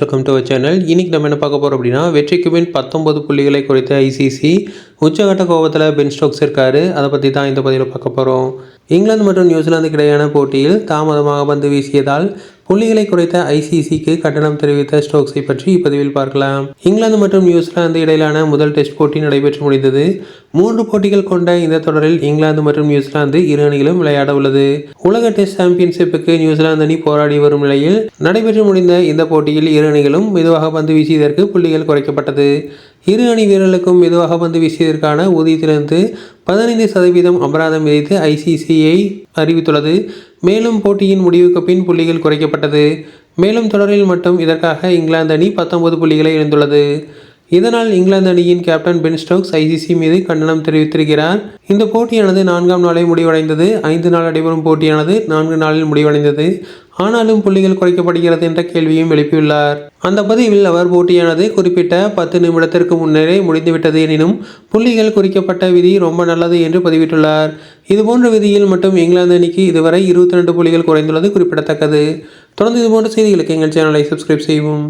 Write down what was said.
Welcome to channel இன்றைக்கி நம்ம என்ன பார்க்க போகிறோம் அப்படின்னா வெற்றிக்கு பின் பத்தொன்பது புள்ளிகளை குறைத்த ஐசிசி உச்சகட்ட கோபத்தில் பென் ஸ்டோக்ஸ் இருக்காரு. அதை பற்றி தான் இந்த பதிவில் பார்க்க போகிறோம் இங்கிலாந்து மற்றும் நியூசிலாந்துக்கு இடையான போட்டியில் தாமதமாக பந்து வீசியதால் புள்ளிகளை குறைத்த ஐசிசிக்கு கட்டணம் தெரிவித்த ஸ்டோக்ஸை பற்றி இப்பதிவில் பார்க்கலாம். இங்கிலாந்து மற்றும் நியூசிலாந்து இடையிலான முதல் டெஸ்ட் போட்டி நடைபெற்று முடிந்தது. மூன்று போட்டிகள் கொண்ட இந்த தொடரில் இங்கிலாந்து மற்றும் நியூசிலாந்து இரு அணிகளும் விளையாட உள்ளது. உலக டெஸ்ட் சாம்பியன்ஷிப்புக்கு நியூசிலாந்து அணி போராடி வரும் நிலையில் நடைபெற்று முடிந்த இந்த போட்டியில் இரு அணிகளும் மெதுவாக பந்து வீசியதற்கு புள்ளிகள் குறைக்கப்பட்டது. இரு அணி வீரர்களுக்கும் மெதுவாக பந்து வீசியதற்கான ஊதியத்திலிருந்து பதினைந்து சதவீதம் அபராதம் விதித்து ஐசிசிஐ அறிவித்துள்ளது. மேலும் போட்டியின் முடிவுக்கு பின் புள்ளிகள் குறைக்கப்பட்டது. மேலும் தொடரில் மட்டும் இதற்காக இங்கிலாந்து அணி பத்தொன்பது புள்ளிகளை இழந்துள்ளது. இதனால் இங்கிலாந்து அணியின் கேப்டன் பென் ஸ்டோக்ஸ் ஐசிசி மீது கண்டனம் தெரிவித்திருக்கிறார். இந்த போட்டியானது நான்காம் நாளை முடிவடைந்தது. ஐந்து நாள் நடைபெறும் போட்டியானது நான்கு நாளில் முடிவடைந்தது. ஆனாலும் புள்ளிகள் குறைக்கப்படுகிறது என்ற கேள்வியும் எழுப்பியுள்ளார். அந்த பதிவில் அவர் போட்டியானது குறிப்பிட்ட பத்து நிமிடத்திற்கு முன்னரே முடிந்துவிட்டது எனினும் புள்ளிகள் குறிக்கப்பட்ட விதி ரொம்ப நல்லது என்று பதிவிட்டுள்ளார். இதுபோன்ற விதியில் மட்டும் இங்கிலாந்து அணிக்கு இதுவரை இருபத்தி ரெண்டு புள்ளிகள் குறைந்துள்ளது குறிப்பிடத்தக்கது. தொடர்ந்து இதுபோன்ற செய்திகளுக்கு எங்கள் சேனலை சப்ஸ்கிரைப் செய்வோம்